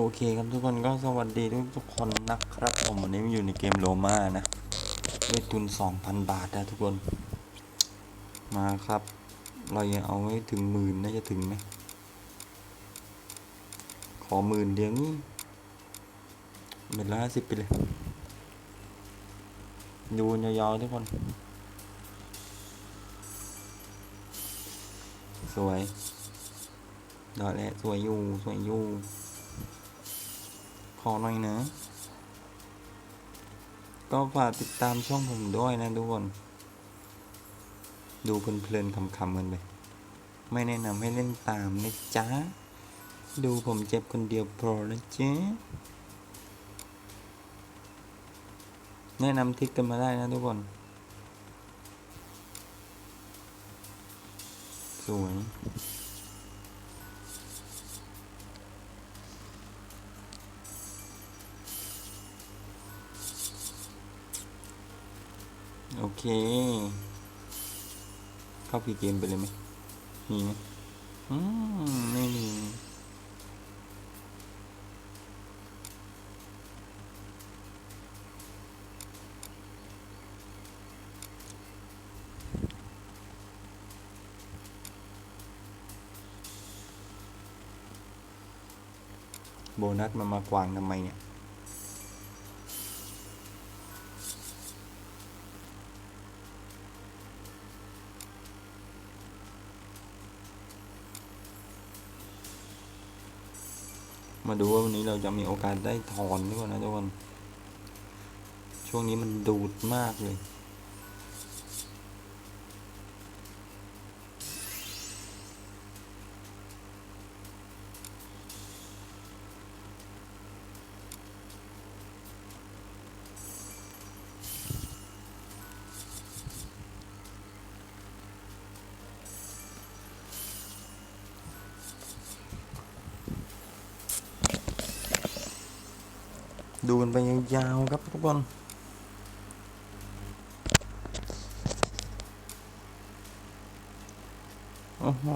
โอเคครับทุกคนก็สวัสดีทุกทุกคนนะครับผมวันนี้มาอยู่ในเกมโลมานะด้วยทุน 2,000 บาทนะทุกคน มาครับ เรายังเอาให้ถึงหมื่นน่าจะถึงไหมขอหมื่นเดียวนี่เม็ดละห้าสิบไปเลย ดูยาวๆทุกคน สวยดอกแหละสวยอยู่ สวยอยู่ อหน่อยนะ ก็ฝากติดตามช่องผมด้วยนะทุกคน ดูเพลินๆคำๆกันไป ไม่แนะนำให้เล่นตามนะจ๊ะ ดูผมเจ็บคนเดียวพอนะจ๊ะ แนะนำทิกกันมาได้นะทุกคน สวย เค เข้าพีเกมไปเลยไหมมีไหมอืมไม่มีโบนัสมันมากวางทำไมเนี่ย มาดูว่าวันนี้เราจะมีโอกาสได้ถอนด้วยนะทุกคน ช่วงนี้มันดูดมากเลย ดูกันไปยาวๆครับทุกคนโอ้โห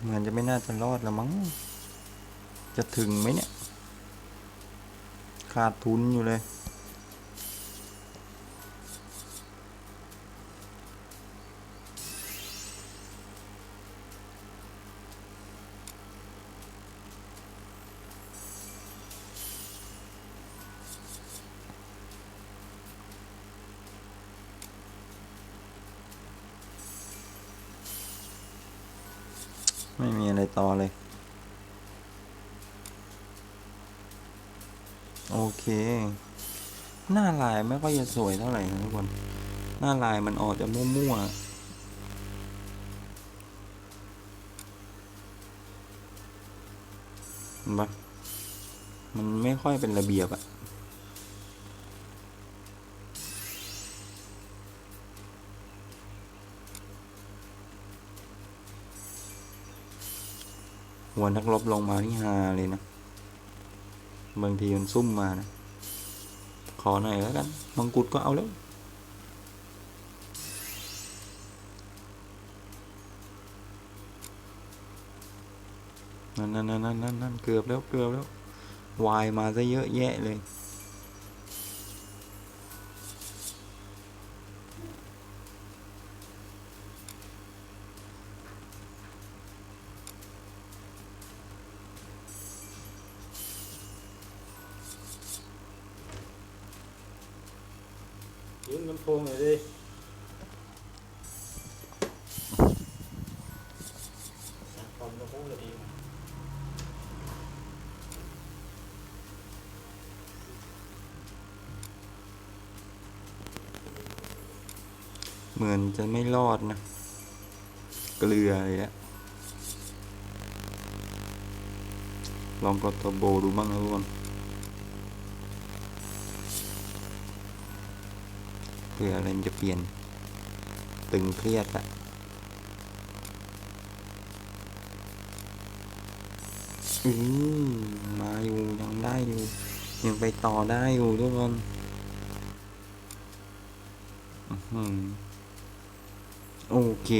เหมือนจะไม่น่าจะรอดแล้วมั้ง จะถึงไหมเนี่ย ขาดทุนอยู่เลย ไม่มีอะไรต่อเลย โอเค หน้าลายไม่ค่อยจะสวยเท่าไหร่นะทุกคน หน้าลายมันออกจะมั่วๆเห็นปะมันไม่ค่อยเป็นระเบียบอะ หัวนักรบลงมาที่ฮาเลยนะ บางทีมันซุ่มมานะ ขอหน่อยแล้วกัน มังกุดก็เอาแล้วนั่นนั่นนั่นนั่นนั่นเกือบแล้วเกือบแล้ววายมาซะเยอะแยะเลย ยืมลำโพงหน่อยดิคอมก็พูดเลยดีเหมือนจะไม่รอดนะ เกลือเลยอะลองกดตัวโบดูบ้างนะทุกคน เผื่ออะไรจะเปลี่ยน ตึงเครียดอะอืมมาอยู่ยังได้อยู่ ยังไปต่อได้อยู่ทุกคนโอเค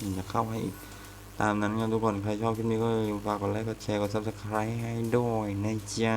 นี่จะเข้าให้อีก ตามนั้นครัทุกคน ใครชอบคลิปนี้ก็ฝากกดไลค์ กดแชร์ กดซับสไครต์ให้ด้วยนะจ๊ะ